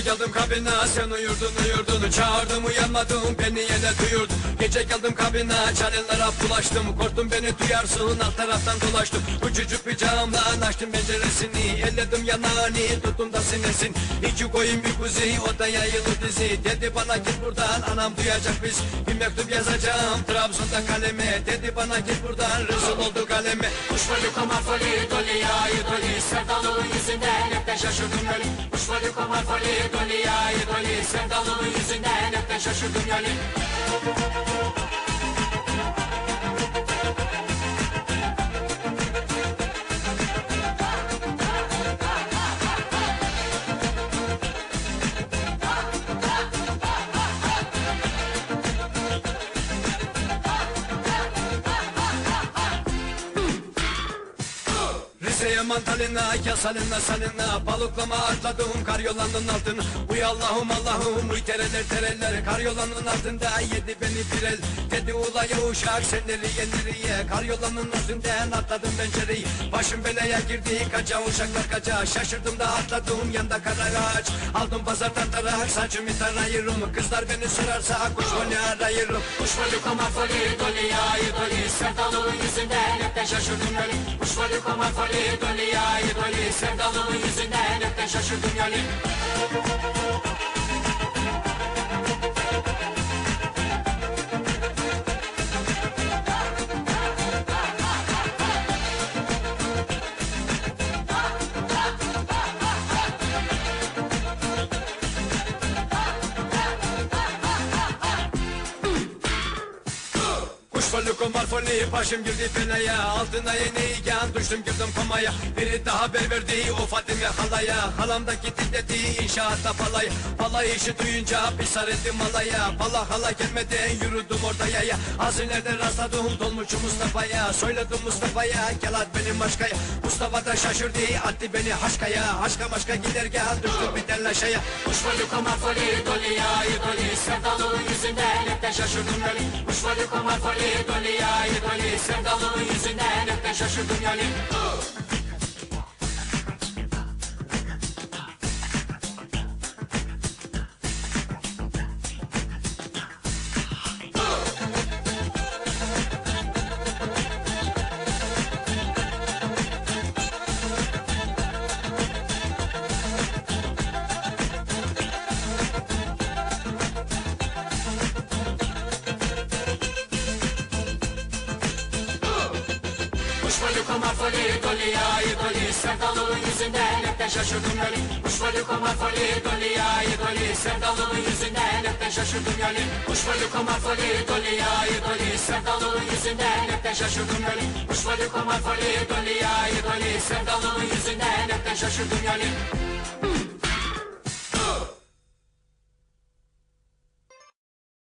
Gece geldim kabine sen uyurdun uyurdun. Çağırdım uyanmadım beni yine duyurdun. Gece geldim kabine çanellere bulaştım. Korktum beni duyarsın alt taraftan dolaştım. Uçucuk bir camla açtım penceresini. Elledim yanağını tuttum da sinesin. İki koyun bir kuzi o da yayılı dizi. Dedi bana git buradan anam duyacak biz. Bir mektup yazacağım Trabzon'da kaleme. Dedi bana git buradan rezil oldu kaleme. Kuş vali komar vali doli. Yayı doli Sevdalının yüzünden hepten şaşırdım yoli Kuş vali komar vali doli yayı doli Sevdalının yüzünden hepten şaşırdım yoli Rize'ye mantalina, yasalina salina Balıklama atladım karyolanın altına. Uy Allah'ım Allah'ım uy tereler tereler. Karyolanın altında yedi beni bir el. Dedi ulaya uşak sen nereye nereye? Karyolanın üstünden atladım pencereyi Başım belaya girdi kaça uşaklar kaça. Şaşırdım da atladım yanda kara ağaç. Aldım pazardan tarak saçımı tarayırım Kızlar beni sorarsa kuş vali arayırım. Kuş vali komar vali doli doli Sevdalının yüzünden hepten şaşırdım yoli Kuş vali komar vali doli Sevdalının yüzünden hepten şaşırdım yoli Fali komar fali başım girdi belaya Altına yeniyken düştüm girdim komaya. Biri daha haber verdi o Fatime halaya. Halam da gitti dedi inşaatta palaya. Palay işi duyunca bir sarıldım malaya Pala hala gelmeden yürüdüm orada yaya. Az ileride rastladım dolmuşçu Mustafa'ya. Söyledim Mustafa'ya gel at benim aşkaya Mustafa da şaşırdı attı beni haşkaya. Haşka maşka giderken düştüm bir telaşaya vali komar vali doli yayı doli. Sevdalının yüzünden hepten şaşırdım yoli Kuş vali komar vali doli yayı doli Sevdalının yüzünden hepten şaşırdım yoli Kuş vali komar vali doli Sevdalının yüzünden hepten şaşırdım yoli Kuş vali komar vali doli Sevdalının yüzünden hepten şaşırdım yoli Kuş vali komar vali doli Sevdalının yüzünden hepten şaşırdım yoli Kuş vali komar vali doli Sevdalının yüzünden hepten şaşırdım yoli